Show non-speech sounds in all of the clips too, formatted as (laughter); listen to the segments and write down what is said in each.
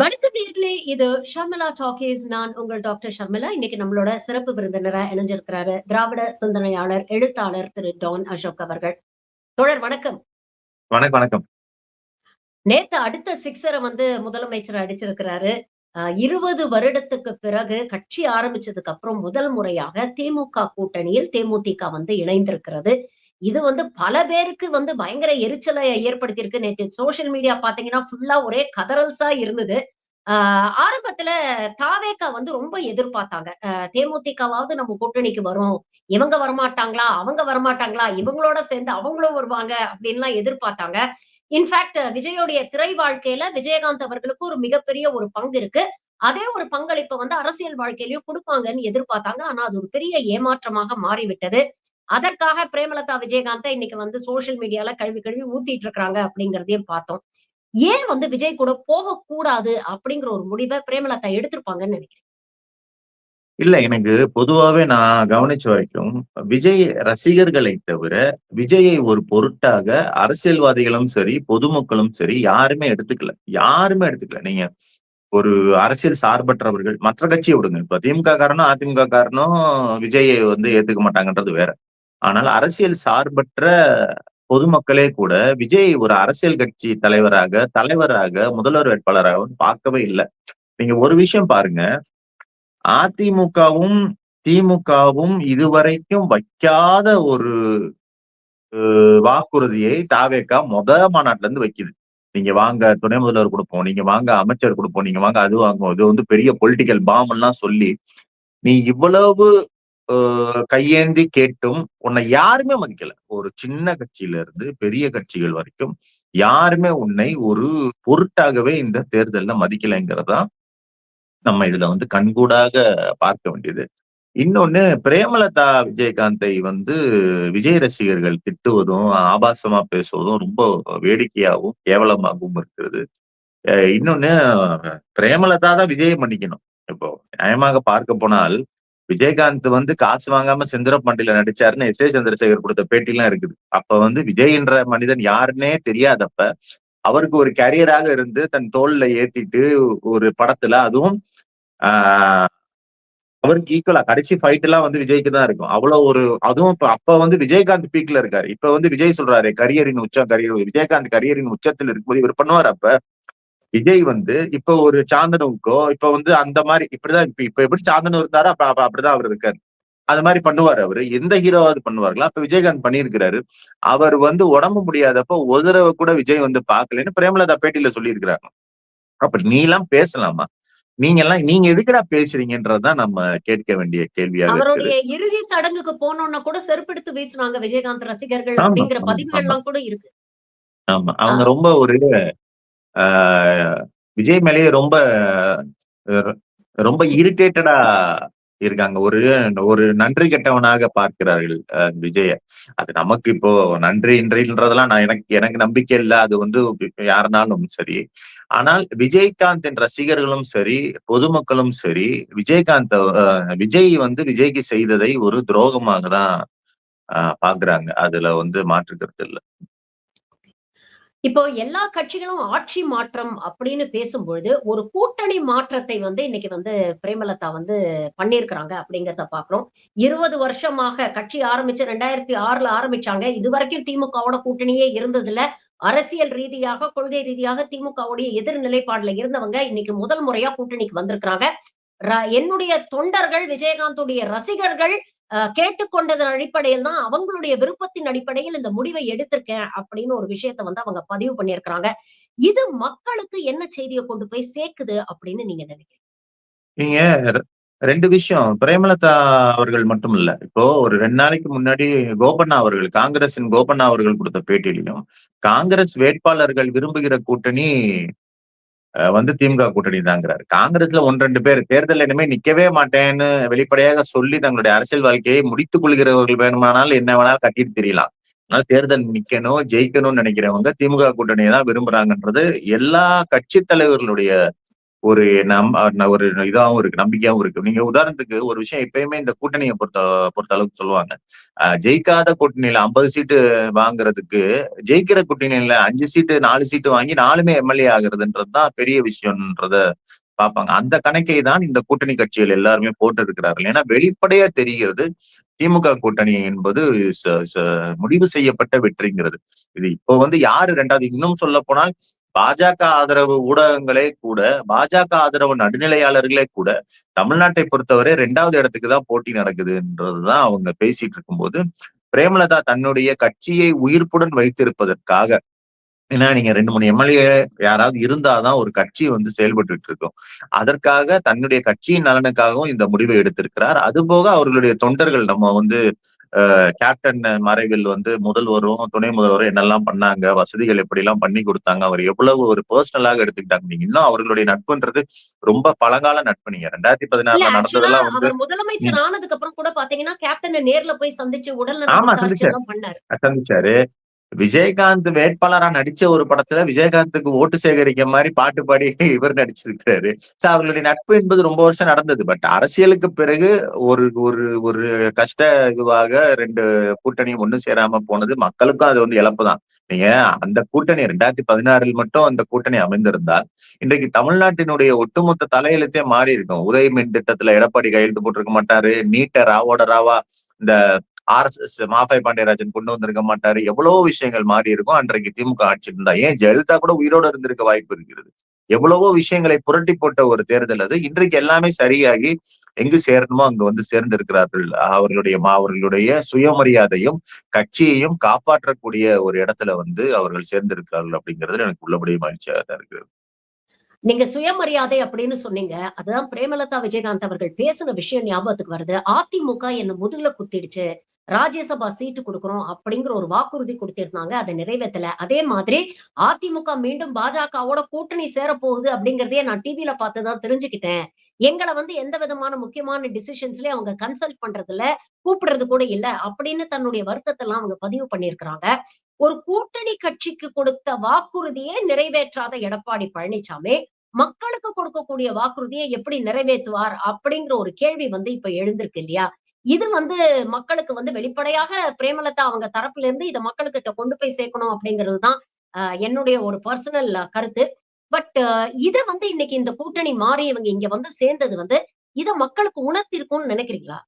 வணக்கம் நேர்களே இது ஷர்மிளா டாக்கீஸ் நான் உங்கள் டாக்டர் ஷர்மிளா. இன்னைக்கு நம்மளோட சிறப்பு விருந்தினரா இணைஞ்சிருக்கிறாரு திராவிட சிந்தனையாளர் எழுத்தாளர் திரு டான் அசோக் அவர்கள். தோழர் வணக்கம். வணக்கம் வணக்கம். நேத்து அடுத்த சிக்ஸரை வந்து முதலமைச்சர் அடிச்சிருக்கிறாரு. இருபது வருடத்துக்கு பிறகு கட்சி ஆரம்பிச்சதுக்கு அப்புறம் முதல் முறையாக திமுக கூட்டணியில் தேமுதிக வந்து இணைந்திருக்கிறது. இது வந்து பல பேருக்கு வந்து பயங்கர எரிச்சலை ஏற்படுத்தியிருக்கு. நேற்று சோசியல் மீடியா பாத்தீங்கன்னா ஃபுல்லா ஒரே கதறல்ஸா இருந்தது. ஆஹ் ஆரம்பத்துல தாவேக்கா வந்து ரொம்ப எதிர்பார்த்தாங்க. தேமுதிகவாவது நம்ம கூட்டணிக்கு வரும். இவங்க வரமாட்டாங்களா? அவங்க வரமாட்டாங்களா? இவங்களோட சேர்ந்து அவங்களும் வருவாங்க அப்படின்லாம் எதிர்பார்த்தாங்க. இன்ஃபேக்ட் விஜயோடைய திரை வாழ்க்கையில விஜயகாந்த் அவர்களுக்கு ஒரு மிகப்பெரிய ஒரு பங்கு இருக்கு. அதே ஒரு பங்களிப்பை வந்து அரசியல் வாழ்க்கையிலயும் கொடுப்பாங்கன்னு எதிர்பார்த்தாங்க. ஆனா அது ஒரு பெரிய ஏமாற்றமாக மாறிவிட்டது. அதற்காக பிரேமலதா விஜயகாந்தை இன்னைக்கு வந்து சோசியல் மீடியால கழுவி கழுவி ஊத்திட்டு இருக்காங்க அப்படிங்கறதையும் பார்த்தோம். ஏன் வந்து விஜய் கூட போகக்கூடாது அப்படிங்கிற ஒரு முடிவை பிரேமலதா எடுத்திருப்பாங்கன்னு நினைக்கிறேன் இல்ல எனக்கு பொதுவாவே நான் கவனிச்ச வரைக்கும் விஜய் ரசிகர்களை தவிர விஜயை ஒரு பொருட்டாக அரசியல்வாதிகளும் சரி பொதுமக்களும் சரி யாருமே எடுத்துக்கல. யாருமே எடுத்துக்கல. நீங்க ஒரு அரசியல் சார்பற்றவர்கள் மற்ற கட்சியை விடுங்க. இப்ப திமுக காரனும் அதிமுக காரனும் விஜயை வந்து ஏத்துக்க மாட்டாங்கன்றது வேற. ஆனால் அரசியல் சார்பற்ற பொதுமக்களே கூட விஜய் ஒரு அரசியல் கட்சி தலைவராக தலைவராக முதல்வர் வேட்பாளராக பார்க்கவே இல்லை. நீங்க ஒரு விஷயம் பாருங்க. அதிமுகவும் திமுகவும் இதுவரைக்கும் வைக்காத ஒரு வாக்குறுதியை தாவேக்கா முத மாநாட்டுல இருந்து வைக்குது. நீங்க வாங்க துணை முதல்வர் கொடுப்போம் நீங்க வாங்க அமைச்சர் கொடுப்போம் நீங்க வாங்க அது வாங்குவோம் இது வந்து பெரிய பொலிட்டிக்கல் பாம் எல்லாம் சொல்லி நீ இவ்வளவு கையேந்தி கேட்டும். உன்னை யாருமே மதிக்கல. ஒரு சின்ன கட்சியில இருந்து பெரிய கட்சிகள் வரைக்கும் யாருமே உன்னை ஒரு பொருட்டாகவே இந்த தேர்தல்ல மதிக்கலைங்கிறதா நம்ம இதுல வந்து கண்கூடாக பார்க்க வேண்டியது. இன்னொன்னு பிரேமலதா விஜயகாந்தை வந்து விஜய் ரசிகர்கள் திட்டுவதும் ஆபாசமா பேசுவதும் ரொம்ப வேடிக்கையாகவும் கேவலமாகவும் இருக்கிறது. இன்னொன்னு பிரேமலதா தான் விஜயை மன்னிக்கணும். இப்போ நியாயமாக பார்க்க போனால் விஜயகாந்த் வந்து காசு வாங்காம செந்திர பாண்டியில நடிச்சாருன்னு எஸ் ஏ சந்திரசேகர் கொடுத்த பேட்டிலாம் இருக்குது. அப்ப வந்து விஜய் என்ற மனிதன் யாருன்னே தெரியாதப்ப அவருக்கு ஒரு கேரியராக இருந்து தன் தோல்ல ஏத்திட்டு ஒரு படத்துல அதுவும் ஆஹ் அவருக்கு ஈக்குவலா கடைசி ஃபைட் எல்லாம் வந்து விஜய்க்கு தான் இருக்கும். அவ்வளவு ஒரு அதுவும் இப்ப அப்ப வந்து விஜயகாந்த் பீக்ல இருக்காரு. இப்ப வந்து விஜய் சொல்றாரு கரியரின் உச்சம் கரியர் விஜயகாந்த் கரியரின் உச்சத்தில் இருக்கும்போது இவர் பண்ணுவார் அப்ப. விஜய் வந்து இப்ப ஒரு சாந்தனுக்கோ இப்ப வந்து அந்த மாதிரி இப்படிதான் இப்ப இப்ப எப்படி சாந்தனு இருந்தாரோ அப்ப அப்ப அப்படிதான் அவர் இருக்காரு. அது மாதிரி பண்ணுவாரு அவரு. எந்த ஹீரோவாவது பண்ணுவார்களா அப்ப விஜயகாந்த் பண்ணியிருக்கிறாரு. அவர் வந்து உடம்பு முடியாதப்ப தடவை கூட விஜய் வந்து பாக்கலன்னு பிரேமலதா பேட்டியில சொல்லியிருக்கிறாங்க. அப்ப நீ எல்லாம் பேசலாமா? நீங்க எல்லாம் நீங்க எதுக்குடா பேசுறீங்கன்றதுதான் நம்ம கேட்க வேண்டிய கேள்வியா அவருடைய இறுதி சடங்குக்கு போனோம்னா கூட செருப்படுத்து வீசுனாங்க விஜயகாந்த் ரசிகர்கள் அப்படிங்கிற பதிவுகள் எல்லாம் கூட இருக்கு. ஆமா அவங்க ரொம்ப ஒரு விஜய் மேலேயே ரொம்ப ரொம்ப இரிட்டேட்டடா இருக்காங்க. ஒரு ஒரு நன்றி கெட்டவனாக பார்க்கிறார்கள் விஜய. அது நமக்கு இப்போ நன்றி இன்றின்றதெல்லாம் நான் எனக்கு எனக்கு நம்பிக்கை இல்லை. அது வந்து யாருனாலும் சரி. ஆனால் விஜயகாந்தின் ரசிகர்களும் சரி பொதுமக்களும் சரி விஜயகாந்த் விஜய் வந்து விஜய்க்கு செய்ததை ஒரு துரோகமாக தான் பாக்குறாங்க அதுல வந்து மாற்றுக்கிறது இல்லை. இப்போ எல்லா கட்சிகளும் ஆட்சி மாற்றம் அப்படின்னு பேசும்பொழுது ஒரு கூட்டணி மாற்றத்தை வந்து இன்னைக்கு வந்து பிரேமலதா வந்து பண்ணியிருக்கிறாங்க அப்படிங்கிறத பாக்குறோம். இருபது வருஷமாக கட்சி ஆரம்பிச்சு ரெண்டாயிரத்தி ஆறுல ஆரம்பிச்சாங்க. இது வரைக்கும் திமுகவோட கூட்டணியே இருந்ததுல. அரசியல் ரீதியாக கொள்கை ரீதியாக திமுகவுடைய எதிர் நிலைப்பாடுல இருந்தவங்க இன்னைக்கு முதல் முறையா கூட்டணிக்கு வந்திருக்கிறாங்க. என்னுடைய தொண்டர்கள் விஜயகாந்துடைய ரசிகர்கள் கேட்டுக்கொண்டதன் அடிப்படையில் தான் அவங்களுடைய விருப்பத்தின் அடிப்படையில் இந்த முடிவை எடுத்திருக்கேன் அப்படின்னு ஒரு விஷயத்த வந்து அவங்க பதிவு பண்ணியிருக்கிறாங்க. இது மக்களுக்கு என்ன செய்தியை கொண்டு போய் சேர்க்குது அப்படின்னு நீங்க நினைக்கிறீங்க? நீங்க ரெண்டு விஷயம். பிரேமலதா அவர்கள் மட்டும் இல்ல. இப்போ ஒரு ரெண்டு நாளைக்கு முன்னாடி கோபண்ணா அவர்கள் காங்கிரசின் கோபண்ணா அவர்கள் கொடுத்த பேட்டியிலையும் காங்கிரஸ் வேட்பாளர்கள் விரும்புகிற கூட்டணி வந்து திமுக கூட்டணி தாங்கிறாரு காங்கிரஸ்ல ஒன்று ரெண்டு பேர் தேர்தல் இனிமே நிக்கவே மாட்டேன்னு வெளிப்படையாக சொல்லி தங்களுடைய அரசியல் வாழ்க்கையை முடித்துக் கொள்கிறவர்கள் வேணுமானால் என்ன வேணாலும் கட்டிட்டு தெரியலாம். ஆனால் தேர்தல் நிக்கணும் ஜெயிக்கணும்னு நினைக்கிறவங்க திமுக கூட்டணியை தான் விரும்புறாங்கன்றது எல்லா கட்சி தலைவர்களுடைய ஒரு நம் ஒரு இதாகவும் இருக்கு நம்பிக்கையாவும் இருக்கு. நீங்க உதாரணத்துக்கு ஒரு விஷயம் எப்பயுமே இந்த கூட்டணியை பொறுத்த பொறுத்த அளவுக்கு சொல்லுவாங்க. அஹ் ஜெயிக்காத கூட்டணியில ஐம்பது சீட்டு வாங்குறதுக்கு ஜெயிக்கிற கூட்டணியில அஞ்சு சீட்டு நாலு சீட்டு வாங்கி நாலுமே எம்எல்ஏ ஆகுறதுன்றதுதான் பெரிய விஷயம்ன்றத பார்ப்பாங்க அந்த கணக்கை தான் இந்த கூட்டணி கட்சிகள் எல்லாருமே போட்டு இருக்கிறார்கள் ஏன்னா வெளிப்படையா தெரிகிறது திமுக கூட்டணி என்பது ச- முடிவு செய்யப்பட்ட வெற்றிங்கிறது. இது இப்போ வந்து யாரு ரெண்டாவது? இன்னும் சொல்ல போனால் பாஜக ஆதரவு ஊடகங்களே கூட பாஜக ஆதரவு நடுநிலையாளர்களே கூட தமிழ்நாட்டை பொறுத்தவரை ரெண்டாவது இடத்துக்கு தான் போட்டி நடக்குதுன்றதுதான் அவங்க பேசிட்டு இருக்கும்போது பிரேமலதா தன்னுடைய கட்சியை உயிர்ப்புடன் வைத்திருப்பதற்காக ஏன்னா நீங்க ரெண்டு மூணு எம்எல்ஏ யாராவது இருந்தாதான் ஒரு கட்சி வந்து செயல்பட்டு இருக்கும் அதற்காக தன்னுடைய கட்சியின் நலனுக்காகவும் இந்த முடிவை எடுத்திருக்கிறார். அதுபோக அவர்களுடைய தொண்டர்கள் நம்ம வந்து கேப்டன் மறைவில் வந்து முதல்வரும் துணை முதல்வரும் என்னெல்லாம் பண்ணாங்க வசதிகள் எப்படி எல்லாம் பண்ணி கொடுத்தாங்க அவர் எவ்வளவு ஒரு பர்சனலாக எடுத்துக்கிட்டாங்க. நீங்க இன்னும் அவர்களுடைய நட்புன்றது ரொம்ப பழங்கால நட்பு. நீங்க ரெண்டாயிரத்தி பதினாறுல நடந்ததெல்லாம் வந்து முதலமைச்சர் ஆனதுக்கு அப்புறம் கூட பாத்தீங்கன்னா கேப்டனை நேர்ல போய் சந்திச்சு உடல் ஆமா, பண்ணாரு. சந்திச்சாரு. விஜயகாந்த் வேட்பாளரா நடிச்ச ஒரு படத்துல விஜயகாந்துக்கு ஓட்டு சேகரிக்க மாதிரி பாட்டு பாடி இவர் நடிச்சிருக்காரு சோ அவர்களுடைய நட்பு என்பது ரொம்ப வருஷம் நடந்தது. பட் அரசியலுக்கு பிறகு ஒரு ஒரு ஒரு கஷ்ட இதுவாக ரெண்டு கூட்டணியும் ஒண்ணு சேராம போனது மக்களுக்கும் அது வந்து இழப்பு தான். நீங்க அந்த கூட்டணி ரெண்டாயிரத்தி பதினாறில் மட்டும் அந்த கூட்டணி அமைந்திருந்தால் இன்றைக்கு தமிழ்நாட்டினுடைய ஒட்டுமொத்த தலையெழுத்தே மாறி இருக்கும் உதய மின் திட்டத்துல எடப்பாடி கையெழுத்து போட்டிருக்க மாட்டாரு. நீட்ட ராவோட ராவா இந்த ஆர்எஸ்எஸ் மாஃபை பாண்டியராஜன் கொண்டு வந்திருக்க மாட்டாரு. எவ்வளவோ விஷயங்கள் மாறி இருக்கும். அன்றைக்கு திமுக ஆட்சி இருந்தா. ஏன் ஜெயலலிதா கூட உயிரோடு இருந்திருக்க வாய்ப்பு இருக்கிறது. எவ்வளவோ விஷயங்களை புரட்டி போட்ட ஒரு தேர்தல் அது. இன்றைக்கு எல்லாமே சரியாகி எங்கு சேரணுமோ அங்க வந்து சேர்ந்திருக்கிறார்கள். அவர்களுடைய அவர்களுடைய சுயமரியாதையும் கட்சியையும் காப்பாற்றக்கூடிய ஒரு இடத்துல வந்து அவர்கள் சேர்ந்திருக்கிறார்கள் அப்படிங்கிறது எனக்கு உள்ளபடியே மகிழ்ச்சியாக தான் இருக்கிறது. நீங்க சுயமரியாதை அப்படின்னு சொன்னீங்க. அதுதான் பிரேமலதா விஜயகாந்த் அவர்கள் பேசின விஷயம் ஞாபகத்துக்கு வருது. அதிமுக என்ன முதுகுல குத்திடுச்சு. ராஜ்யசபா சீட்டு கொடுக்குறோம் அப்படிங்கிற ஒரு வாக்குறுதி கொடுத்திருந்தாங்க. அதை நிறைவேற்றல அதே மாதிரி அதிமுக மீண்டும் பாஜகவோட கூட்டணி சேரப்போகுது போகுது அப்படிங்கறதையே நான் டிவியில பார்த்துதான் தெரிஞ்சுக்கிட்டேன். எங்களை வந்து எந்த விதமான முக்கியமான டிசிஷன்ஸ்லயும் அவங்க கன்சல்ட் பண்றதுல கூப்பிடுறது கூட இல்ல அப்படின்னு தன்னுடைய வருத்தத்தை எல்லாம் அவங்க பதிவு பண்ணியிருக்கிறாங்க. ஒரு கூட்டணி கட்சிக்கு கொடுத்த வாக்குறுதியே நிறைவேற்றாத எடப்பாடி பழனிசாமி மக்களுக்கு கொடுக்கக்கூடிய வாக்குறுதியை எப்படி நிறைவேற்றுவார் அப்படிங்கிற ஒரு கேள்வி வந்து இப்ப எழுந்திருக்கு இல்லையா? இது வந்து மக்களுக்கு வந்து வெளிப்படையாக பிரேமலதா அவங்க தரப்புல இருந்து இதை மக்களுக்கிட்ட கொண்டு போய் சேர்க்கணும் அப்படிங்கிறது தான் என்னுடைய ஒரு பர்சனல் கருத்து. பட் இத வந்து இன்னைக்கு இந்த கூட்டணி மாறி இவங்க இங்க வந்து சேர்ந்தது வந்து இத மக்களுக்கு உணர்த்திருக்கும்னு நினைக்கிறீங்களா?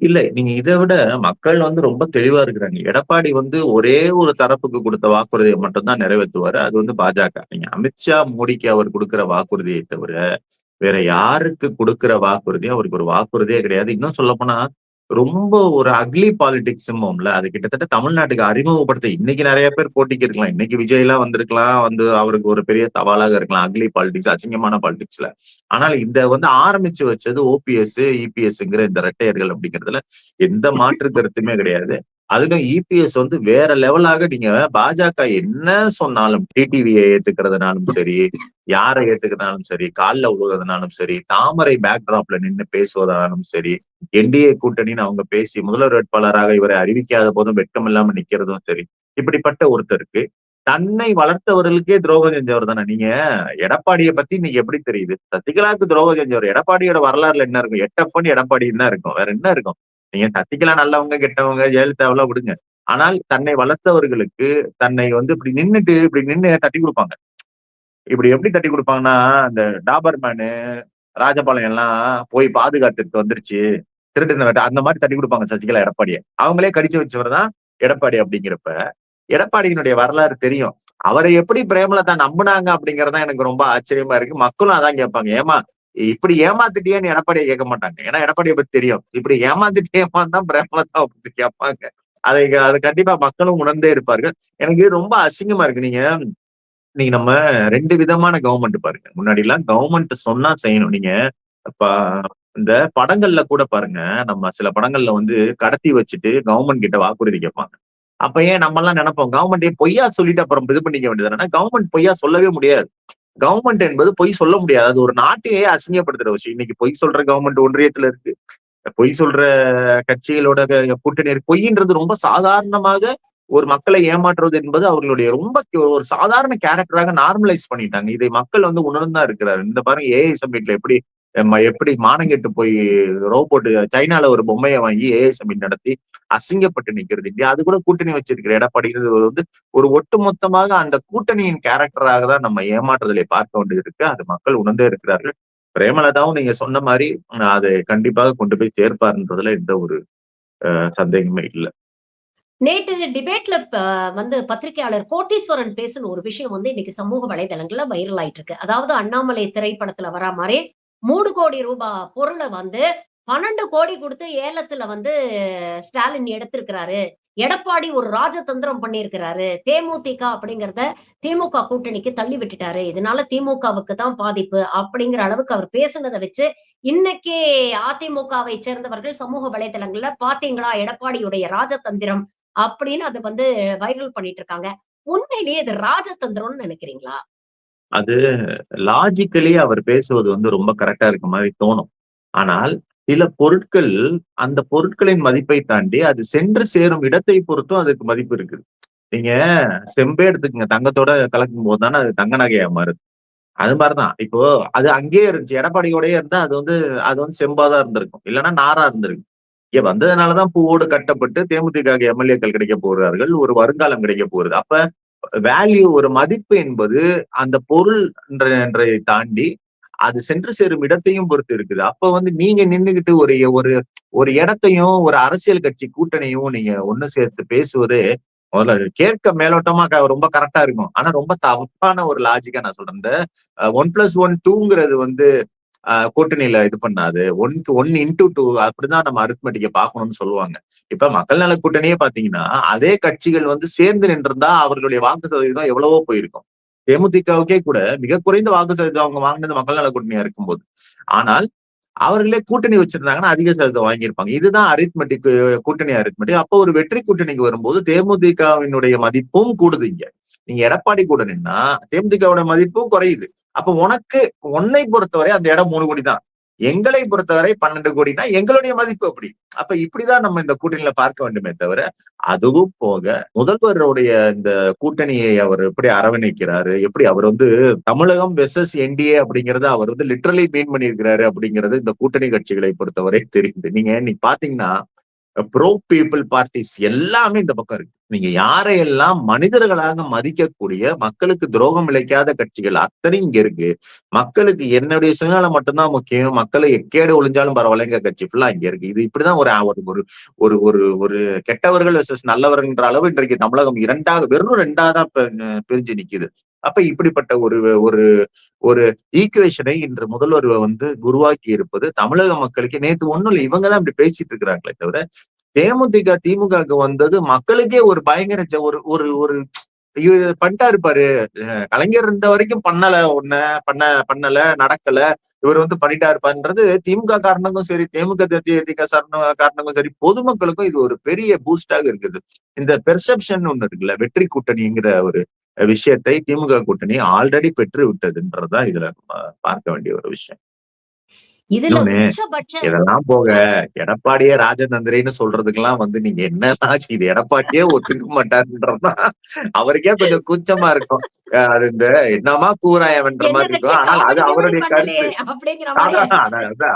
இல்ல. நீங்க இதை விட மக்கள் வந்து ரொம்ப தெளிவா இருக்கிறாங்க. எடப்பாடி வந்து ஒரே ஒரு தரப்புக்கு கொடுத்த வாக்குறுதியை மட்டும்தான் நிறைவேற்றுவாரு. அது வந்து பாஜக. நீங்க அமித்ஷா மோடிக்கு அவர் கொடுக்கிற வாக்குறுதியை தவிர வேற யாருக்கு கொடுக்கிற வாக்குறுதி அவருக்கு ஒரு வாக்குறுதியே கிடையாது. இன்னும் சொல்ல போனா ரொம்ப ஒரு அக்லி பாலிடிக்ஸ்ல அது கிட்டத்தட்ட தமிழ்நாட்டுக்கு அறிமுகப்படுத்த இன்னைக்கு நிறைய பேர் போட்டிக்கு இருக்கலாம். இன்னைக்கு விஜய் எல்லாம் வந்திருக்கலாம் வந்து அவருக்கு ஒரு பெரிய சவாலாக இருக்கலாம். அக்லி பாலிடிக்ஸ் அசிங்கமான பாலிடிக்ஸ்ல ஆனால் இந்த வந்து ஆரம்பிச்சு வச்சது ஓபிஎஸ் இபிஎஸ்ங்கிற இந்த ரெட்டையர்கள் அப்படிங்கிறதுல எந்த மாற்று கருத்துமே கிடையாது. அதுலயும் இபிஎஸ் வந்து வேற லெவலாக நீங்க பாஜக என்ன சொன்னாலும் டிடிவியை ஏத்துக்கிறதுனாலும் சரி யாரை ஏத்துக்கிறதுனாலும் சரி காலில் விழுவதுனாலும் சரி தாமரை பேக்ராப்ல நின்று பேசுவதாலும் சரி என்டிஏ கூட்டணின்னு அவங்க பேசி முதல்வர் வேட்பாளராக இவரை அறிவிக்காத போதும் வெட்கம் இல்லாம நிக்கிறதும் சரி இப்படிப்பட்ட ஒருத்தருக்கு தன்னை வளர்த்தவர்களுக்கே துரோகம் செஞ்சவர் தானே. நீங்க எடப்பாடியை பத்தி நீங்க எப்படி தெரியுது? சசிகலாவுக்கு துரோகம் செஞ்சவர் எடப்பாடியோட வரலாறுல என்ன இருக்கும்? எட்டப்பன் எடப்பாடி என்ன இருக்கும். வேற என்ன இருக்கும்? நீங்க சசிகலா நல்லவங்க கெட்டவங்க ஜெயலலிதாவெல்லாம் விடுங்க. ஆனால் தன்னை வளர்த்தவர்களுக்கு தன்னை வந்து இப்படி நின்னுட்டு இப்படி நின்னு தட்டி கொடுப்பாங்க. இப்படி எப்படி தட்டி கொடுப்பாங்கன்னா இந்த டாபர்மேனு ராஜபாளையம் எல்லாம் போய் பாதுகாத்துட்டு வந்துருச்சு. திருட்டு அந்த மாதிரி தட்டி கொடுப்பாங்க சசிகலா எடப்பாடியை. அவங்களே கடிச்சு வச்சவர் தான் எடப்பாடி அப்படிங்கிறப்ப எடப்பாடியினுடைய வரலாறு தெரியும். அவரை எப்படி பிரேமலதா நம்புனாங்க அப்படிங்கறதான் எனக்கு ரொம்ப ஆச்சரியமா இருக்கு. மக்களும் அதான் கேட்பாங்க. ஏமா இப்படி ஏமாத்திட்டியேன்னு எடப்பாடியை கேட்க மாட்டாங்க. ஏன்னா எடப்பாடியை பத்தி தெரியும். இப்படி ஏமாத்திட்டேமான்னு தான் பிரேமலதாவை பத்தி கேட்பாங்க. அதை அது கண்டிப்பா மக்களும் உணர்ந்தே இருப்பார்கள். எனக்கு ரொம்ப அசிங்கமா இருக்கு. நீங்க நீங்க நம்ம ரெண்டு விதமான கவர்மெண்ட் பாருங்க. முன்னாடி எல்லாம் கவர்மெண்ட் சொன்னா செய்யணும். நீங்க இப்ப இந்த படங்கள்ல கூட பாருங்க. நம்ம சில படங்கள்ல வந்து கடத்தி வச்சுட்டு கவர்மெண்ட் கிட்ட வாக்குறுதி கேட்பாங்க. அப்ப ஏன் நம்ம எல்லாம் நினைப்போம் கவர்மெண்ட் பொய்யா சொல்லிட்டு அப்புறம் இது பண்ணிக்க வேண்டியது கவர்மெண்ட் பொய்யா சொல்லவே முடியாது. கவர்மெண்ட் என்பது பொய் சொல்ல முடியாது. அது ஒரு நாட்டையே அசிங்கப்படுத்துற விஷயம். இன்னைக்கு பொய் சொல்ற கவர்மெண்ட் ஒன்றியத்துல இருக்கு. பொய் சொல்ற கட்சிகளோட கூட்டணி பொய்ன்றது ரொம்ப சாதாரணமாக ஒரு மக்களை ஏமாற்றுவது என்பது அவர்களுடைய ரொம்ப ஒரு சாதாரண கேரக்டராக நார்மலைஸ் பண்ணிட்டாங்க. இதை மக்கள் வந்து உணர்ந்தா இருக்கிறாரு இந்த பாருங்க ஏஐ சமிட்ல எப்படி எப்படி மானங்கெட்டு போய் ரோபோட் சைனால ஒரு பொம்மையை வாங்கி ஏஐ சமிட் நடத்தி அசிங்கப்பட்டு நிக்கிறது. இல்லையா அது கூட கூட்டணி வச்சிருக்கிற எடப்பாடிங்கிறது வந்து ஒரு ஒட்டுமொத்தமாக அந்த கூட்டணியின் கேரக்டராக தான் நம்ம ஏமாற்றுதலை பார்க்க வேண்டியது இருக்கு அது மக்கள் உணர்ந்தே இருக்கிறார்கள். பிரேமலதாவும் நீங்க சொன்ன மாதிரி அதை கண்டிப்பாக கொண்டு போய் சேர்ப்பாருன்றதுல எந்த ஒரு சந்தேகமே இல்லை. நேற்று டிபேட்ல வந்து பத்திரிகையாளர் கோட்டீஸ்வரன் பேசின ஒரு விஷயம் வந்து இன்னைக்கு சமூக வலைதளங்கள்ல வைரல் ஆயிட்டு இருக்கு அதாவது அண்ணாமலை திரைப்படத்துல வரா மாதிரி மூணு கோடி ரூபாய் பொருளை வந்து பன்னெண்டு கோடி கொடுத்து ஏலத்துல வந்து ஸ்டாலின் எடுத்திருக்கிறாரு. எடப்பாடி ஒரு ராஜதந்திரம் பண்ணியிருக்கிறாரு. தேமுதிக அப்படிங்கறத திமுக கூட்டணிக்கு தள்ளி விட்டுட்டாரு. இதனால திமுகவுக்கு தான் பாதிப்பு அப்படிங்கிற அளவுக்கு அவர் பேசுனதை வச்சு இன்னைக்கு அதிமுகவை சேர்ந்தவர்கள் சமூக வலைதளங்கள்ல பாத்தீங்களா எடப்பாடியுடைய ராஜதந்திரம் அப்படின்னு அதை வந்து வைரல் பண்ணிட்டு இருக்காங்க. உண்மையிலேயே இது ராஜதந்திரம்னு நினைக்கிறீங்களா? அது லாஜிக்கலி அவர் பேசுவது வந்து ரொம்ப கரெக்டா இருக்க மாதிரி தோணும். ஆனால் சில பொருட்கள் அந்த பொருட்களின் மதிப்பை தாண்டி அது சென்று சேரும் இடத்தை பொறுத்தும் அதுக்கு மதிப்பு இருக்குது. நீங்க செம்பே எடுத்துக்கங்க தங்கத்தோட கலக்கும் போது தானே அது தங்க நகையா மாறுது. அது மாதிரிதான். இப்போ அது அங்கேயே இருந்துச்சு எடப்பாடியோடயே இருந்தா அது வந்து அது வந்து செம்பாதான் இருந்திருக்கும். இல்லைன்னா நாரா இருந்திருக்கும். இங்க வந்ததுனாலதான் பூவோடு கட்டப்பட்டு தேமுதிக எம்எல்ஏக்கள் கிடைக்க போகிறார்கள் ஒரு வருங்காலம் கிடைக்க போகுது. அப்ப வேல்யூ ஒரு மதிப்பு என்பது அந்த பொருள் என்ற என்றதை தாண்டி அது சென்று சேரும் இடத்தையும் பொறுத்து இருக்குது. அப்ப வந்து நீங்க நின்றுகிட்டு ஒரு ஒரு ஒரு இடத்தையும் ஒரு அரசியல் கட்சி கூட்டணியும் நீங்க ஒண்ணு சேர்த்து பேசுவது முதல்ல கேட்க மேலோட்டமா ரொம்ப கரெக்டா இருக்கும். ஆனா ரொம்ப தப்பான ஒரு லாஜிக்கா நான் சொல்றேன். இந்த ஒன் பிளஸ் ஒன் டூங்கிறது வந்து கூட்டணியில இது பண்ணாது. ஒன்க்கு ஒன் இன்டூ டூ அப்படிதான் நம்ம அரித்மெட்டிக்க பார்க்கணும்னு சொல்லுவாங்க. இப்ப மக்கள் நல கூட்டணியே பாத்தீங்கன்னா அதே கட்சிகள் வந்து சேர்ந்து நின்றிருந்தா அவர்களுடைய வாக்கு சதவீதம் எவ்வளவோ போயிருக்கும். தேமுதிகவுக்கே கூட மிக குறைந்த வாக்கு சதவீதம் அவங்க வாங்கினது மக்கள் நல கூட்டணியா இருக்கும்போது. ஆனால் அவர்களே கூட்டணி வச்சிருந்தாங்கன்னா அதிக சதவீதம் வாங்கியிருப்பாங்க. இதுதான் அரித்மெட்டிக் கூட்டணி அரித்மெட்டிக் அப்போ ஒரு வெற்றி கூட்டணிக்கு வரும்போது தேமுதிகவினுடைய மதிப்பும் கூடுது இங்க. நீங்க எடப்பாடி கூட நின்னா தேமுதிகவோட மதிப்பும் குறையுது. அப்ப உனக்கு உன்னை பொறுத்தவரை அந்த இடம் மூணு கோடி தான் எங்களை பொறுத்தவரை பன்னெண்டு கோடினா எங்களுடைய மதிப்பு அப்படி. அப்ப இப்படிதான் நம்ம இந்த கூட்டணியில பார்க்க வேண்டுமே தவிர அதுவும் போக முதல்வருடைய இந்த கூட்டணியை அவர் எப்படி அரவணைக்கிறாரு எப்படி அவர் வந்து தமிழகம் வெர்சஸ் என்டிஏ அப்படிங்கறத அவர் வந்து லிட்ரலி மீன் பண்ணியிருக்கிறாரு அப்படிங்கிறது இந்த கூட்டணி கட்சிகளை பொறுத்தவரை தெரியுது. நீங்க இன்னைக்கு பாத்தீங்கன்னா ப்ரோ பீப்புள் பார்ட்டிஸ் எல்லாமே இந்த பக்கம் இருக்கு. நீங்க யாரையெல்லாம் மனிதர்களாக மதிக்கக்கூடிய மக்களுக்கு துரோகம் இழைக்காத கட்சிகள் அத்தனை இங்க இருக்கு. மக்களுக்கு என்னுடைய சுயநலம் மட்டும்தான் முக்கியம். மக்களை எக்கேடு ஒளிஞ்சாலும் பரவாயில்லைங்க கட்சி ஃபுல்லா இங்க இருக்கு. இது இப்படிதான் ஒரு ஒரு ஒரு ஒரு ஒரு கெட்டவர்கள் விசஸ் நல்லவர்கள்ன்ற அளவு இன்றைக்கு தமிழகம் இரண்டாக வெறும் ரெண்டாதான் பிரிஞ்சு நிக்குது. அப்ப இப்படிப்பட்ட ஒரு ஒரு ஒரு ஈக்குவேஷனை இன்று முதல்வர் வந்து உருவாக்கி இருப்பது தமிழக மக்களுக்கு நேத்து ஒண்ணும் இல்லை இவங்க தான் இப்படி பேசிட்டு இருக்கிறாங்களே தவிர தேமுதிக திமுகவுக்கு வந்தது மக்களுக்கே ஒரு பயங்கர ஒரு ஒரு ஒரு பண்ணிட்டா இருப்பாரு கலைஞர் இருந்த வரைக்கும் பண்ணல ஒண்ணு பண்ண பண்ணல நடக்கல. இவர் வந்து பண்ணிட்டாரு இருப்பாருன்றது திமுக காரணங்களும் சரி தேமுக தேதிக காரணங்களும் சரி பொதுமக்களுக்கும் இது ஒரு பெரிய பூஸ்டாக இருக்குது. இந்த பெர்செப்ஷன் ஒண்ணு இருக்குல்ல வெற்றி கூட்டணிங்கிற ஒரு விஷயத்தை திமுக கூட்டணி ஆல்ரெடி பெற்று விட்டதுன்றதுதான் இதுல நம்ம பார்க்க வேண்டிய ஒரு விஷயம். இதுல இதெல்லாம் போக எடப்பாடியே ராஜதந்திரின்னு சொல்றதுக்கெல்லாம் வந்து நீங்க என்ன ஆச்சு? இது எடப்பாடியே ஒத்துக்க மாட்டாருன்றதுதான் அவருக்கே கொஞ்சம் கூச்சமா இருக்கும். அது இந்த என்னமா கூறாயவன்ற மாதிரி இருக்கும். ஆனால் அது அவருடைய கருத்து.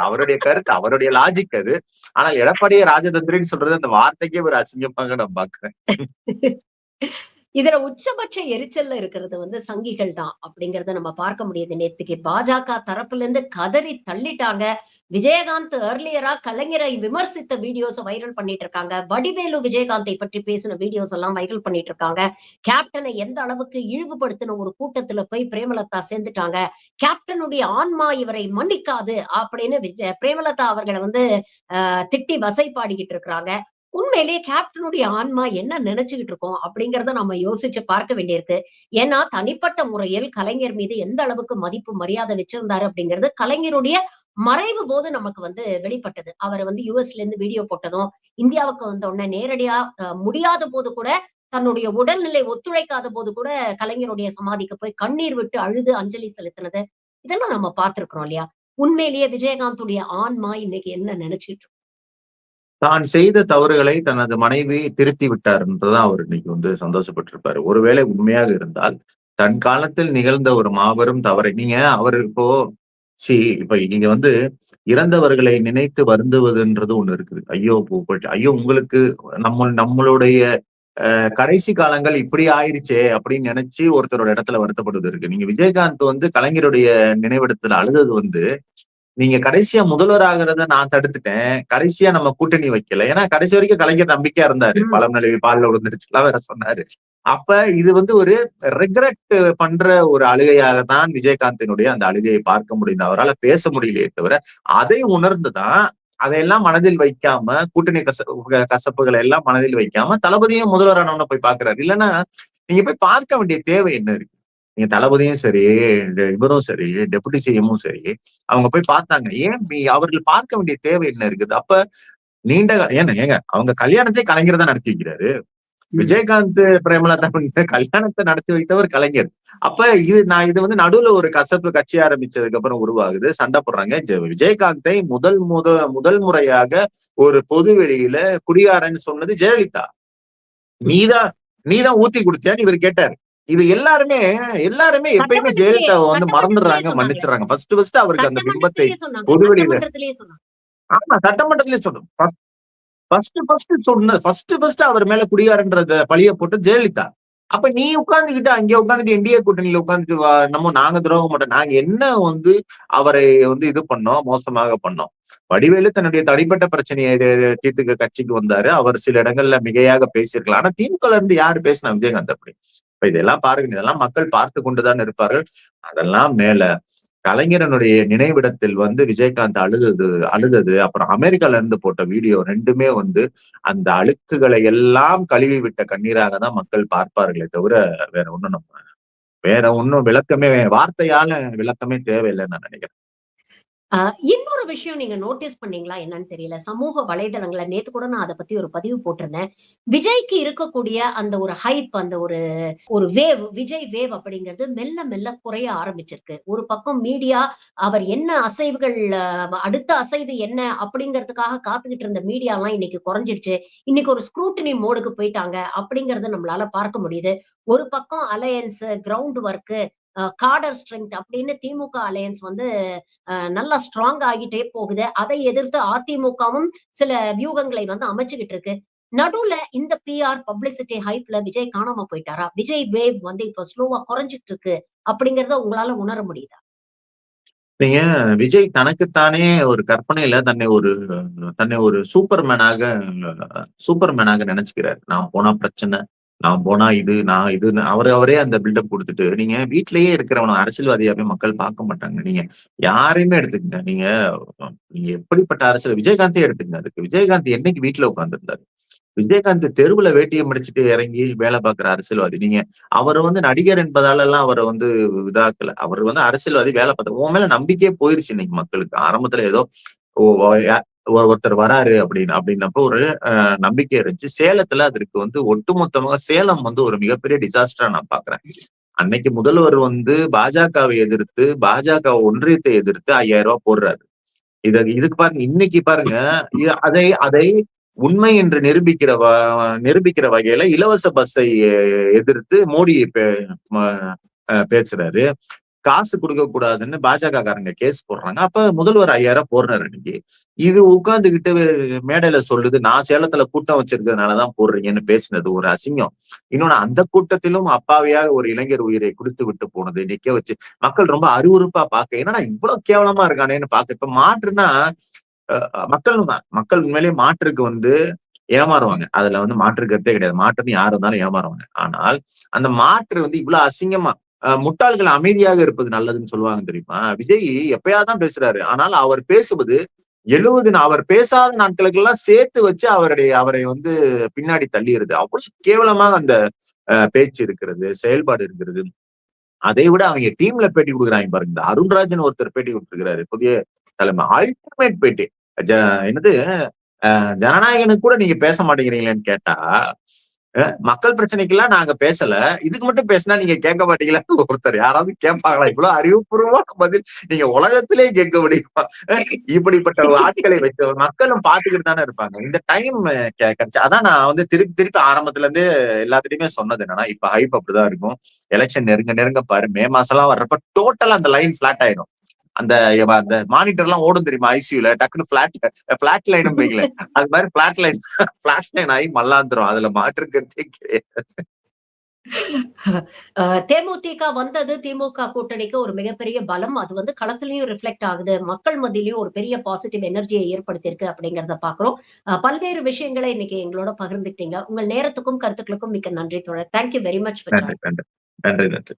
அவருடைய கருத்து அவருடைய லாஜிக் அது. ஆனால் எடப்பாடியே ராஜதந்திரின்னு சொல்றது அந்த வார்த்தைக்கே ஒரு அசிங்கமாக நான் பாக்குறேன். (laughs) இதுல உச்சபட்ச எரிச்சல்ல இருக்கிறது வந்து சங்கிகள் தான் அப்படிங்கறத நம்ம பார்க்க முடியுது நேத்துக்கு. பாஜக தரப்புல இருந்து கதறி தள்ளிட்டாங்க. விஜயகாந்த் ஏர்லியரா கலைஞரை விமர்சித்த வீடியோஸ் வைரல் பண்ணிட்டு இருக்காங்க. வடிவேலு விஜயகாந்தை பற்றி பேசின வீடியோஸ் எல்லாம் வைரல் பண்ணிட்டு இருக்காங்க. கேப்டனை எந்த அளவுக்கு இழிவுபடுத்தின ஒரு கூட்டத்துல போய் பிரேமலதா சேர்ந்துட்டாங்க. கேப்டனுடைய ஆன்மா இவரை மன்னிக்காது அப்படின்னு விஜய- பிரேமலதா அவர்களை வந்து ஆஹ் திட்டி வசைப்பாடிக்கிட்டு இருக்கிறாங்க. உண்மையிலேயே கேப்டனுடைய ஆன்மா என்ன நினைச்சுக்கிட்டு இருக்கோம் அப்படிங்கறத நம்ம யோசிச்சு பார்க்க வேண்டியிருக்கு. ஏன்னா தனிப்பட்ட முறையில் கலைஞர் மீது எந்த அளவுக்கு மதிப்பு மரியாதை வச்சிருந்தாரு அப்படிங்கிறது கலைஞருடைய மறைவு போது நமக்கு வந்து வெளிப்பட்டது. அவர் வந்து யூஎஸ்ல இருந்து வீடியோ போட்டதும் இந்தியாவுக்கு வந்த உடனே நேரடியா அஹ், முடியாத போது கூட தன்னுடைய உடல்நிலை ஒத்துழைக்காத போது கூட கலைஞருடைய சமாதிக்கு போய் கண்ணீர் விட்டு அழுது அஞ்சலி செலுத்தினது இதெல்லாம் நம்ம பார்த்திருக்கிறோம் இல்லையா? உண்மையிலேயே விஜயகாந்துடைய ஆன்மா இன்னைக்கு என்ன நினைச்சிட்டு தான் செய்த தவறுகளை தனது மனைவி திருத்தி விட்டார்ன்றதான் அவர் இன்னைக்கு வந்து சந்தோஷப்பட்டிருப்பாரு. ஒருவேளை உண்மையாக இருந்தால் தன் காலத்தில் நிகழ்ந்த ஒரு மாபெரும் தவறை நீங்க அவர் இப்போ சி இப்ப நீங்க வந்து இறந்தவர்களை நினைத்து வருந்துவதுன்றது ஒண்ணு இருக்குது. ஐயோ ஐயோ உங்களுக்கு நம்ம நம்மளுடைய அஹ், கடைசி காலங்கள் இப்படி ஆயிருச்சே அப்படின்னு நினைச்சு ஒருத்தரோட இடத்துல வருத்தப்படுவது இருக்கு. நீங்க விஜயகாந்த் வந்து கலைஞருடைய நினைவிடத்துல அழுதது வந்து நீங்க கடைசியா முதல்வர் ஆகிறத நான் தடுத்துட்டேன். கடைசியா நம்ம கூட்டணி வைக்கல. ஏன்னா கடைசி வரைக்கும் கலைஞர் நம்பிக்கையா இருந்தாரு. பழம் நழுவி பால்ல விழுந்துருச்சுலாம் வேற சொன்னாரு. அப்ப இது வந்து ஒரு ரெக்ரெட் பண்ற ஒரு அழுகையாக தான் விஜயகாந்தினுடைய அந்த அழுகையை பார்க்க முடியுது அவரால் பேச முடியலையே தவிர அதை உணர்ந்துதான் அதையெல்லாம் மனதில் வைக்காம கூட்டணி கச கசப்புகளை எல்லாம் மனதில் வைக்காம தளபதியும் முதல்வரானவன போய் பாக்குறாரு இல்லைன்னா நீங்க போய் பார்க்க வேண்டிய தேவை என்ன இருக்கு? நீங்க தளபதியும் சரி இவரும் சரி டெபுட்டி சிஎமும் சரி அவங்க போய் பார்த்தாங்க. ஏன் நீ- அவர்கள் பார்க்க வேண்டிய தேவை என்ன இருக்குது? அப்ப நீண்ட கா- ஏங்க அவங்க கல்யாணத்தை கலைஞர் தான் நடத்தி வைக்கிறாரு விஜயகாந்த் பிரேமலதா கல்யாணத்தை நடத்தி வைத்தவர் கலைஞர். அப்ப இது நான் இது வந்து நடுவுல ஒரு கசப்பு கட்சி ஆரம்பிச்சதுக்கு அப்புறம் உருவாகுது. சண்டை போடுறாங்க. விஜயகாந்தை முதல் முத முதல் முறையாக ஒரு பொது வெளியில குடியாரன்னு சொன்னது ஜெயலலிதா. நீதான் நீதான் ஊத்தி குடுத்தியான்னு இவர் கேட்டாரு. இது எல்லாருமே எல்லாருமே எப்பயுமே ஜெயலலிதாவை வந்து மறந்துடுறாங்க. மன்னிச்சிடுறாங்க. ஃபர்ஸ்ட் ஃபர்ஸ்ட் அவருக்கு அந்த பிம்பத்தை பொதுவெளியில- ஆமா சட்டமன்றத்திலே சொன்னோம். ஃபர்ஸ்ட் ஃபர்ஸ்ட் சொன்ன ஃபர்ஸ்ட் ஃபர்ஸ்ட் அவர் மேல குடியாருன்றத பழிய போட்டு ஜெயலலிதா. அப்ப நீ உட்கார்ந்துகிட்டு அங்க உட்கார்ந்துட்டு என்டிஏ கூட்டணியில உட்கார்ந்துட்டு வா- நம்ம நாங்க துரோகம் மாட்டோம் நாங்க என்ன வந்து அவரை வந்து இது பண்ணோம் மோசமாக பண்ணோம்? வடிவேலு தன்னுடைய தனிப்பட்ட பிரச்சனையை தீர்த்துக்க கட்சிக்கு வந்தாரு. அவர் சில இடங்கள்ல மிகையாக பேசியிருக்கலாம். ஆனா திமுக இருந்து யாரு பேசினா விஜயகாந்த் அப்படி? இப்ப இதெல்லாம் பாருங்க இதெல்லாம் மக்கள் பார்த்து கொண்டுதான் இருப்பார்கள். அதெல்லாம் மேல கலைஞரனுடைய நினைவிடத்தில் வந்து விஜயகாந்த் அழுதது அழுதது அப்புறம் அமெரிக்கால இருந்து போட்ட வீடியோ ரெண்டுமே வந்து அந்த அழுக்குகளை எல்லாம் கழுவி விட்ட கண்ணீராக தான் மக்கள் பார்ப்பார்களே தவிர வேற ஒண்ணும் நம்ம வேற ஒன்னும் விளக்கமே வார்த்தையால விளக்கமே தேவையில்லைன்னு நான் நினைக்கிறேன். இன்னொரு விஷயம் நீங்க நோட்டீஸ் பண்ணீங்களா என்னன்னு தெரியல. சமூக வலைதளங்களை நேத்து கூட நான் அதை பத்தி ஒரு பதிவு போட்டிருந்தேன். விஜய்க்கு இருக்கக்கூடிய அந்த ஒரு ஹைப் அந்த ஒரு ஒரு வேவ் விஜய் வேவ் அப்படிங்கிறது மெல்ல மெல்ல குறைய ஆரம்பிச்சிருக்கு. ஒரு பக்கம் மீடியா அவர் என்ன அசைவுகள் அடுத்த அசைவு என்ன அப்படிங்கிறதுக்காக காத்துக்கிட்டு இருந்த மீடியா எல்லாம் இன்னைக்கு குறைஞ்சிருச்சு இன்னைக்கு ஒரு ஸ்க்ரூட்டினி மோடுக்கு போயிட்டாங்க அப்படிங்கறத நம்மளால பார்க்க முடியுது. ஒரு பக்கம் alliance ground work cadre strength அப்படின்னு திமுக அலையன்ஸ் வந்து அஹ் நல்லா ஸ்ட்ராங் ஆகிட்டே போகுது. அதை எதிர்த்து அதிமுகவும் சில வியூகங்களை வந்து அமைச்சுக்கிட்டு இருக்கு. நடுவுல இந்த பிஆர் பப்ளிசிட்டி ஹைப்ல விஜய் காணாம போயிட்டாரா? விஜய் வேவ் வந்து இப்ப ஸ்லோவா குறைஞ்சிட்டு இருக்கு அப்படிங்கறத உங்களால உணர முடியுதா? நீங்க விஜய் தனக்குத்தானே ஒரு கற்பனையில தன்னை ஒரு தன்னை ஒரு சூப்பர்மேனாக சூப்பர்மேனாக நினைச்சுக்கிறாரு. நான் போனா பிரச்சனை. நான் போனா இது நான் இது அவர் அவரே அந்த பில்டப் கொடுத்துட்டு நீங்க வீட்லயே இருக்கிறவன அரசியல்வாதியாவே மக்கள் பார்க்க மாட்டாங்க. நீங்க யாரையுமே எடுத்துக்கங்க. நீங்க நீங்க எப்படிப்பட்ட அரசியல் விஜயகாந்தே எடுத்துங்க அதுக்கு விஜயகாந்த் என்னைக்கு வீட்டுல உட்காந்துருந்தாரு விஜயகாந்த் தெருவுல வேட்டியை முடிச்சுட்டு இறங்கி வேலை பார்க்குற அரசியல்வாதி. நீங்க அவர் வந்து நடிகர் என்பதால எல்லாம் அவரை வந்து இதாக்கல. அவர் வந்து அரசியல்வாதி வேலை பார்த்தார் உன் மேல நம்பிக்கையே போயிருச்சு இன்னைக்கு மக்களுக்கு. ஆரம்பத்துல ஏதோ ஒருத்தர் வராரு அப்படின்னு அப்படின்னப்போ ஒரு அஹ், நம்பிக்கை இருந்துச்சு. சேலத்துல அதற்கு வந்து ஒட்டுமொத்தமாக சேலம் வந்து ஒரு மிகப்பெரிய டிசாஸ்டரா நான் பாக்குறேன் அன்னைக்கு முதல்வர் வந்து பாஜகவை எதிர்த்து பாஜக ஒன்றியத்தை எதிர்த்து ஐயாயிரம் ரூபாய் போடுறாரு. இத இதுக்கு பாருங்க இன்னைக்கு பாருங்க அதை அதை உண்மை என்று நிரூபிக்கிற வ- நிரூபிக்கிற வகையில இலவச பஸ்ஸை எதிர்த்து மோடி பேசுறாரு. காசு கொடுக்க கூடாதுன்னு பாஜக காரங்க கேஸ் போடுறாங்க. அப்ப முதல்வர் ஐயாயிரம் போடுறாரு இன்னைக்கு. இது உட்கார்ந்துகிட்டு மேடையில சொல்லுது நான் சேலத்துல கூட்டம் வச்சிருக்கிறதுனாலதான் போடுறீங்கன்னு பேசினது ஒரு அசிங்கம். இன்னொன்னு அந்த கூட்டத்திலும் அப்பாவியாக ஒரு இளைஞர் உயிரை குடித்து விட்டு போனது நிக்க வச்சு மக்கள் ரொம்ப அருவருப்பா பார்க்க. என்னடா இவ்வளவு கேவலமா இருக்கானேன்னு பார்க்க. இப்ப மாற்றுனா மக்கள் தான். மக்கள் உண்மையிலேயே மாற்றுக்கு வந்து ஏமாறுவாங்க. அதுல வந்து மாற்று கருத்தே கிடையாது. மாற்றுன்னு யாரு இருந்தாலும் ஏமாறுவாங்க. ஆனால் அந்த மாற்று வந்து இவ்வளவு அசிங்கமா முட்டாள்கள் அமைதியாக இருப்பது நல்லதுன்னு சொல்லுவாங்க தெரியுமா? விஜய் எப்பயாதான் பேசுறாரு. ஆனால் அவர் பேசுவது எழுபது அவர் பேசாத நாட்களுக்கெல்லாம் சேர்த்து வச்சு அவருடைய அவரை வந்து பின்னாடி தள்ளிடுது அவ்வளவு கேவலமாக அந்த அஹ், பேச்சு இருக்கிறது செயல்பாடு இருக்கிறது. அதை விட அவங்க டீம்ல பேட்டி கொடுக்குறாங்க பாருங்க. அருண்ராஜன் ஒருத்தர் பேட்டி கொடுத்துருக்கிறாரு புதிய தலைமை. அல்டிமேட் பேட்டி. என்னது? ஜனநாயகனுக்கு கூட நீங்க பேச மாட்டேங்கிறீங்களேன்னு கேட்டா மக்கள் பிரச்சனைக்கெல்லாம் நாங்க பேசல. இதுக்கு மட்டும் பேசினா நீங்க கேட்க மாட்டீங்களா? ஒருத்தர் யாராவது கேட்பாங்களா? இவ்வளவு அறிவுபூர்வமா பதில் நீங்க உலகத்திலே கேட்க முடியுமா? இப்படிப்பட்ட ஆட்களை வச்சு மக்களும் பாத்துக்கிட்டு தானே இருப்பாங்க. இந்த டைம் கிடைச்சு அதான் நான் வந்து திருப்பி திருப்பி ஆரம்பத்துல இருந்து எல்லாத்துலயுமே சொன்னது என்னன்னா இப்ப ஹைப் அப்படிதான் இருக்கும். எலெக்ஷன் நெருங்க நெருங்க பாரு. மே மாசம் எல்லாம் வர்றப்ப டோட்டலா அந்த லைன் பிளாட் ஆயிடும் அந்த அந்த மானிட்டர் எல்லாம் ஓடும் தெரியுமா ஐசியூல டக்குன்னு பிளாட் பிளாட் லைன் வைக்கல அது மாதிரி பிளாட் லைன் பிளாட் லைன் ஆகி மல்லாந்துரும். அதுல மாற்றுக்கிறதே (laughs) கிடையாது தேமுதிக வந்தது திமுக கூட்டணிக்கு ஒரு மிகப்பெரிய பலம். அது வந்து களத்திலயும் ரிஃப்ளெக்ட் ஆகுது. மக்கள் மத்தியிலயும் ஒரு பெரிய பாசிட்டிவ் எனர்ஜியை ஏற்படுத்தியிருக்கு அப்படிங்கறத பாக்குறோம் பல்வேறு விஷயங்களை இன்னைக்கு எங்களோட பகிர்ந்துக்கிட்டீங்க. உங்கள் நேரத்துக்கும் கருத்துக்களுக்கும் மிக்க நன்றி தோழர். தேங்க்யூ வெரி மச் நன்றி நன்றி.